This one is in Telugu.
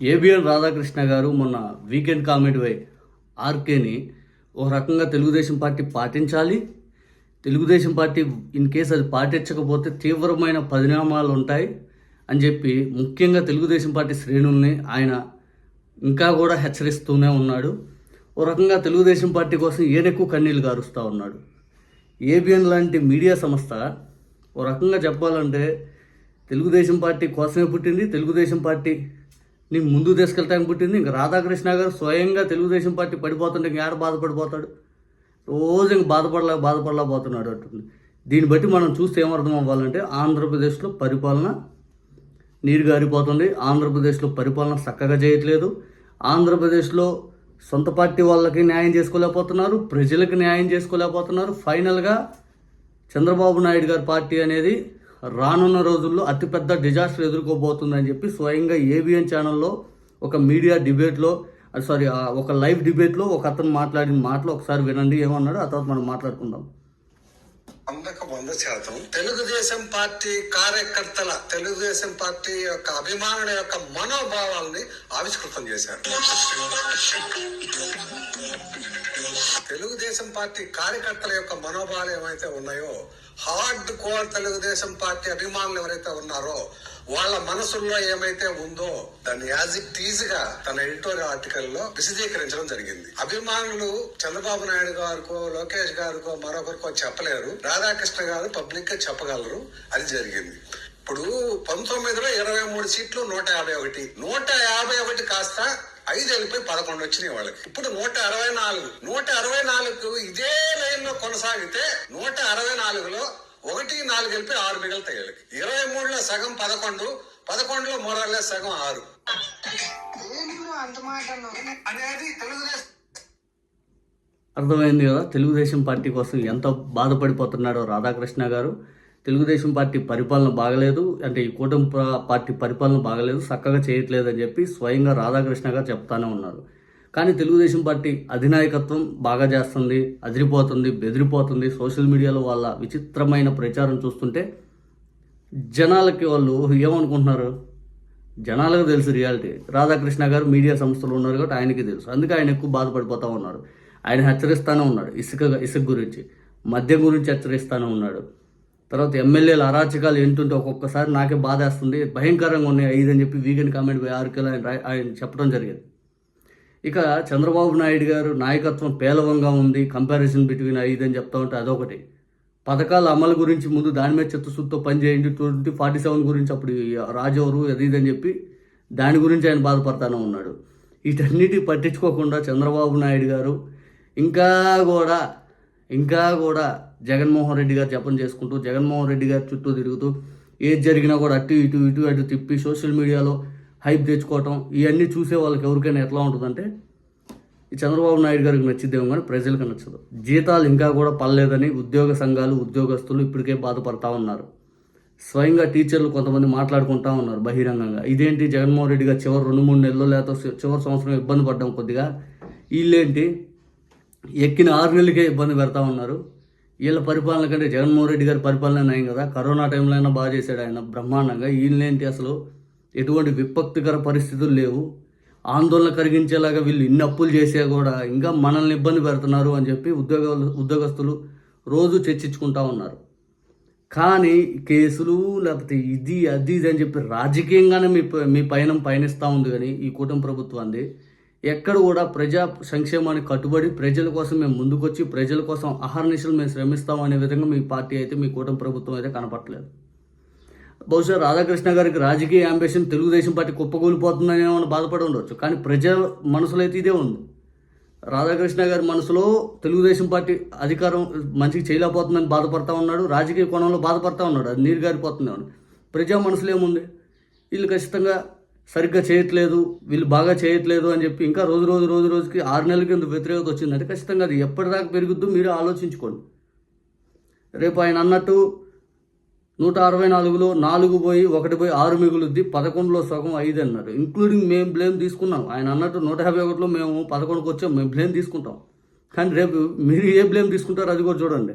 ఏబిఎన్ రాధాకృష్ణ గారు మొన్న వీకెండ్ కామెడీ వై ఆర్కేని ఒక రకంగా తెలుగుదేశం పార్టీ పాటించాలి. తెలుగుదేశం పార్టీ ఇన్ కేసు అది పాటించకపోతే తీవ్రమైన పరిణామాలు ఉంటాయి అని చెప్పి ముఖ్యంగా తెలుగుదేశం పార్టీ శ్రేణుల్ని ఆయన ఇంకా కూడా హెచ్చరిస్తూనే ఉన్నాడు. ఓ రకంగా తెలుగుదేశం పార్టీ కోసం ఏనెక్కువ కన్నీళ్ళు గారుస్తూ ఉన్నాడు. ఏబిఎన్ లాంటి మీడియా సంస్థ ఓ రకంగా చెప్పాలంటే తెలుగుదేశం పార్టీ కోసమే పుట్టింది. తెలుగుదేశం పార్టీ నీ ముందు తీసుకెళ్తానికి పుట్టింది. ఇంకా రాధాకృష్ణ గారు స్వయంగా తెలుగుదేశం పార్టీ పడిపోతుంటే ఇంకా ఆడ బాధపడిపోతాడు? రోజు ఇంక బాధపడలే బాధపడలేకపోతున్నాడు అంటుంది. దీన్ని బట్టి మనం చూస్తే ఏమర్థం అవ్వాలంటే ఆంధ్రప్రదేశ్లో పరిపాలన నీరు గారిపోతుంది ఆంధ్రప్రదేశ్లో పరిపాలన చక్కగా చేయట్లేదు. ఆంధ్రప్రదేశ్లో సొంత పార్టీ వాళ్ళకి న్యాయం చేసుకోలేకపోతున్నారు. ప్రజలకు న్యాయం చేసుకోలేకపోతున్నారు. ఫైనల్గా చంద్రబాబు నాయుడు గారి పార్టీ అనేది రానున్న రోజుల్లో అతిపెద్ద డిజాస్టర్ ఎదుర్కోబోతుందని చెప్పి స్వయంగా ఏబిఎన్ ఛానల్లో ఒక మీడియా డిబేట్లో సారీ ఒక లైవ్ డిబేట్లో ఒక అతను మాట్లాడిన మాటలు ఒకసారి వినండి ఏమన్నాడు ఆ తర్వాత మనం మాట్లాడుకుందాం. వందకు వంద శాతం. తెలుగుదేశం పార్టీ కార్యకర్తల తెలుగుదేశం పార్టీ యొక్క అభిమానుల యొక్క మనోభావాల్ని ఆవిష్కృతం చేశారు. తెలుగుదేశం పార్టీ కార్యకర్తల యొక్క మనోభావాలు ఏమైతే ఉన్నాయో హార్డ్ కోర్ తెలుగుదేశం పార్టీ అభిమానులు ఎవరైతే ఉన్నారో వాళ్ళ మనసుల్లో ఏమైతే ఉందో దాన్ని యాజ్ ఇట్ ఈజ్గా తన ఎడిటోరియల్ ఆర్టికల్లో విశదీకరించడం జరిగింది. అభిమానులు చంద్రబాబు నాయుడు గారికో లోకేష్ గారికో మరొకరికో చెప్పలేరు. రాధాకృష్ణ గారు పబ్లిక్గా చెప్పగలరు. అది జరిగింది. ఇప్పుడు పంతొమ్మిదిలో ఇరవై మూడు సీట్లు నూట యాభై ఒకటి. నూట యాభై ఒకటి కాస్త ఐదు వెళ్ళిపోయి పదకొండు వచ్చినాయి వాళ్ళకి. ఇప్పుడు నూట అరవై నాలుగు. నూట అరవై నాలుగు ఇదే లైన్లో కొనసాగితే నూట అరవై నాలుగులో ఒకటి నాలుగు వెళ్ళి ఆరు మిగులుతాయి వీళ్ళకి. ఇరవై మూడులో సగం పదకొండు పదకొండులో మూడో సగం ఆరు. అనేది తెలుగుదేశం. అర్థమైంది కదా? తెలుగుదేశం పార్టీ కోసం ఎంత బాధపడిపోతున్నాడో రాధాకృష్ణ గారు. తెలుగుదేశం పార్టీ పరిపాలన బాగలేదు. అంటే ఈ కూటమి పార్టీ పరిపాలన బాగలేదు. చక్కగా చేయట్లేదు అని చెప్పి స్వయంగా రాధాకృష్ణ గారు చెప్తానే ఉన్నారు. కానీ తెలుగుదేశం పార్టీ అధినాయకత్వం బాగా చేస్తుంది అదిరిపోతుంది బెదిరిపోతుంది. సోషల్ మీడియాలో వాళ్ళ విచిత్రమైన ప్రచారం చూస్తుంటే జనాలకి వాళ్ళు ఏమనుకుంటున్నారు? జనాలకు తెలుసు రియాలిటీ. రాధాకృష్ణ గారు మీడియా సంస్థలు ఉన్నారు కాబట్టి ఆయనకి తెలుసు. అందుకే ఆయన ఎక్కువ బాధపడిపోతూ ఉన్నారు. ఆయన హెచ్చరిస్తానే ఉన్నాడు ఇసుక ఇసుక గురించి. మద్యం గురించి హెచ్చరిస్తానే ఉన్నాడు. తర్వాత ఎమ్మెల్యేల అరాచకాలు ఏంటుంటే ఒక్కొక్కసారి నాకే బాధ వేస్తుంది భయంకరంగా ఉన్నాయి ఐదు అని చెప్పి వీకెండ్ కామెంట్ పోయి ఆరుకెళ్ళి ఆయన ఆయన చెప్పడం జరిగింది. ఇక చంద్రబాబు నాయుడు గారు నాయకత్వం పేలవంగా ఉంది కంపారిజన్ బిట్వీన్ ఐదు అని చెప్తా ఉంటే అదొకటి. పథకాల అమలు గురించి ముందు దాని మీద చిత్తశుద్ధితో పనిచేయండి ట్వంటీ ఫార్టీ సెవెన్ గురించి అప్పుడు రాజవరు అది ఇదని చెప్పి దాని గురించి ఆయన బాధపడతానే ఉన్నాడు. వీటన్నిటి పట్టించుకోకుండా చంద్రబాబు నాయుడు గారు ఇంకా కూడా ఇంకా కూడా జగన్మోహన్ రెడ్డి గారు జపం చేసుకుంటూ జగన్మోహన్ రెడ్డి గారు చుట్టూ తిరుగుతూ ఏది జరిగినా కూడా అటు ఇటు ఇటు అటు తిప్పి సోషల్ మీడియాలో హైప్ తెచ్చుకోవటం ఇవన్నీ చూసే వాళ్ళకి ఎవరికైనా ఎట్లా ఉంటుందంటే ఈ చంద్రబాబు నాయుడు గారికి నచ్చిద్దేమో కానీ ప్రజలకు నచ్చదు. జీతాలు ఇంకా కూడా పడలేదని ఉద్యోగ సంఘాలు ఉద్యోగస్తులు ఇప్పటికే బాధపడతా ఉన్నారు. స్వయంగా టీచర్లు కొంతమంది మాట్లాడుకుంటా ఉన్నారు బహిరంగంగా. ఇదేంటి జగన్మోహన్ రెడ్డి గారు చివరి రెండు మూడు నెలలు లేకపోతే చివరి సంవత్సరం ఇబ్బంది పడ్డాం కొద్దిగా? వీళ్ళేంటి? ఎక్కిన ఆరు నెలలకే ఇబ్బంది పెడతా ఉన్నారు. వీళ్ళ పరిపాలన కంటే జగన్మోహన్ రెడ్డి గారి పరిపాలన నయం కదా? కరోనా టైంలో అయినా బాగా చేశాడు ఆయన బ్రహ్మాండంగా. వీళ్ళేంటి అసలు ఎటువంటి విపత్తికర పరిస్థితులు లేవు. ఆందోళన కలిగించేలాగా వీళ్ళు ఇన్ని అప్పులు చేసే కూడా ఇంకా మనల్ని ఇబ్బంది పెడుతున్నారు అని చెప్పి ఉద్యోగ ఉద్యోగస్తులు రోజు చర్చించుకుంటా ఉన్నారు. కానీ కేసులు లేకపోతే ఇది అది ఇది అని చెప్పి రాజకీయంగానే మీ మీ పయనం పయనిస్తూ ఉంది కానీ ఈ కూటమి ప్రభుత్వాన్ని. ఎక్కడ కూడా ప్రజా సంక్షేమానికి కట్టుబడి ప్రజల కోసం మేము ముందుకొచ్చి ప్రజల కోసం అహర్నిశలు మేము శ్రమిస్తాం అనే విధంగా మీ పార్టీ అయితే మీ కూటమి ప్రభుత్వం అయితే కనపట్లేదు బహుశా రాధాకృష్ణ గారికి రాజకీయ అంబిషన్ తెలుగుదేశం పార్టీ కుప్పకూలిపోతుందని ఏమైనా బాధపడి ఉండవచ్చు కానీ ప్రజల మనసులో అయితే ఇదే ఉంది. రాధాకృష్ణ గారి మనసులో తెలుగుదేశం పార్టీ అధికారం మంచిగా చేయలేకపోతుందని బాధపడతా ఉన్నాడు. రాజకీయ కోణంలో బాధపడతా ఉన్నాడు. అది నీరు గారిపోతుంది అని. ప్రజా మనసులో ఏముంది? వీళ్ళు ఖచ్చితంగా సరిగ్గా చేయట్లేదు. వీళ్ళు బాగా చేయట్లేదు అని చెప్పి ఇంకా రోజు రోజు రోజు రోజుకి ఆరు నెలల కింద వ్యతిరేకత వచ్చిందంటే ఖచ్చితంగా అది ఎప్పటిదాకా పెరుగుద్దో మీరు ఆలోచించుకోండి. రేపు ఆయన అన్నట్టు నూట అరవై నాలుగులో నాలుగు పోయి ఒకటి పోయి ఆరు మిగులుద్ది పదకొండులో సగం ఐదు అన్నారు ఇంక్లూడింగ్ మేము బ్లేమ్ తీసుకున్నాం. ఆయన అన్నట్టు నూట యాభై ఒకటిలో మేము పదకొండుకి వచ్చాం మేము బ్లేమ్ తీసుకుంటాం. కానీ రేపు మీరు ఏ బ్లేమ్ తీసుకుంటారో అది కూడా చూడండి.